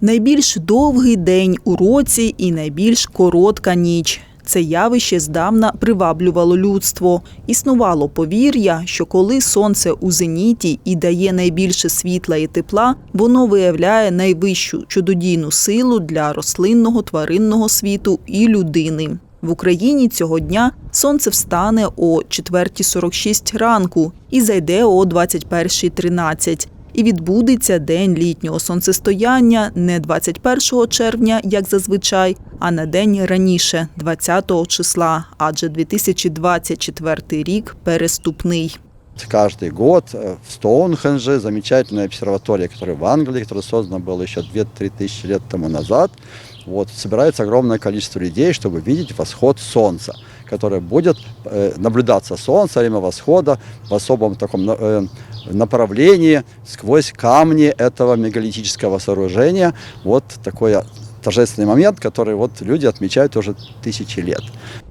Найбільш довгий день у році і найбільш коротка ніч. Це явище здавна приваблювало людство. Існувало повір'я, що коли сонце у зеніті і дає найбільше світла і тепла, воно виявляє найвищу чудодійну силу для рослинного, тваринного світу і людини. В Україні цього дня сонце встане о 4.46 ранку і зайде о 21.13 І відбудеться день літнього сонцестояння не 21 червня, як зазвичай, а на день раніше, 20 числа, адже 2024 рік переступний. Каждый год э, в Стоунхендже, замечательная обсерватория, которая в Англии, которая создана была еще 2-3 тысячи лет тому назад, вот, собирается огромное количество людей, чтобы видеть восход Солнца, которое будет э, наблюдаться Солнце во время восхода в особом таком на- э, направлении сквозь камни этого мегалитического сооружения. Вот такой а, торжественный момент, который вот люди отмечают уже тысячи лет.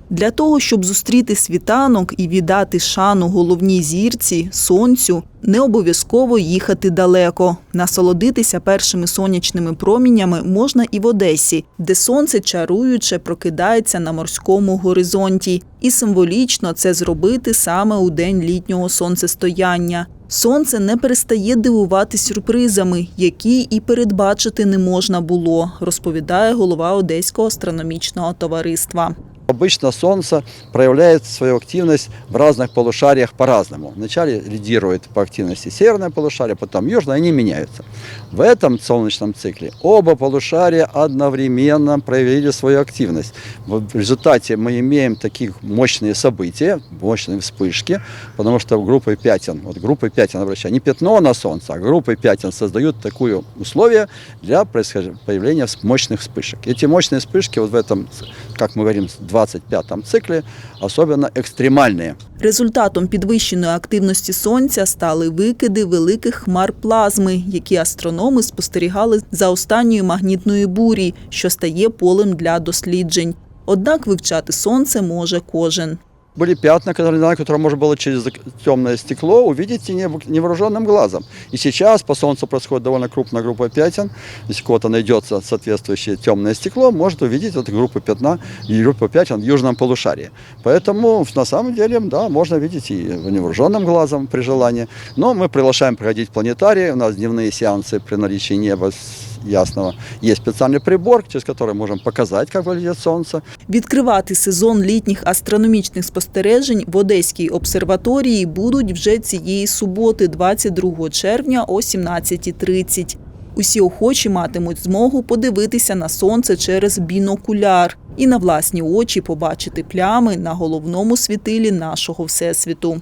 Для того, щоб зустріти світанок і віддати шану головній зірці, сонцю, не обов'язково їхати далеко. Насолодитися першими сонячними промінями можна і в Одесі, де сонце чаруюче прокидається на морському горизонті. І символічно це зробити саме у день літнього сонцестояння. Сонце не перестає дивувати сюрпризами, які і передбачити не можна було, розповідає голова Одеського астрономічного товариства. Обычно Солнце проявляет свою активность в разных полушариях по-разному. Вначале лидирует по активности северное полушарие, потом южное, они меняются. В этом солнечном цикле оба полушария одновременно проявили свою активность. В результате мы имеем такие мощные события, мощные вспышки, потому что группы пятен, вот группы пятен, обращаю, не пятно на Солнце, а группы пятен создают такое условие для происхож- появления мощных вспышек. Эти мощные вспышки вот в этом, как мы говорим, 25-м цикле особенно экстремальные. Результатом підвищеної активності сонця стали викиди великих хмар плазми, які астрономи спостерігали за останньою магнітною бурі, що стає полем для досліджень. Однак вивчати сонце може кожен. Были пятна, которые, которые можно было через темное стекло увидеть и нево- невооруженным глазом. И сейчас по Солнцу происходит довольно крупная группа пятен. Если кого-то найдется соответствующее темное стекло, может увидеть эту группу пятна и группу пятен в южном полушарии. Поэтому на самом деле, да, можно видеть и невооруженным глазом при желании. Но мы приглашаем проходить планетарии. У нас дневные сеансы при наличии неба с- ясного. Есть специальный прибор, через который можем показать, как выглядит Солнце. Відкривати сезон літніх астрономічних спостережень в Одеській обсерваторії будуть вже цієї суботи, 22 червня о 17.30. Усі охочі матимуть змогу подивитися на сонце через бінокуляр і на власні очі побачити плями на головному світилі нашого всесвіту.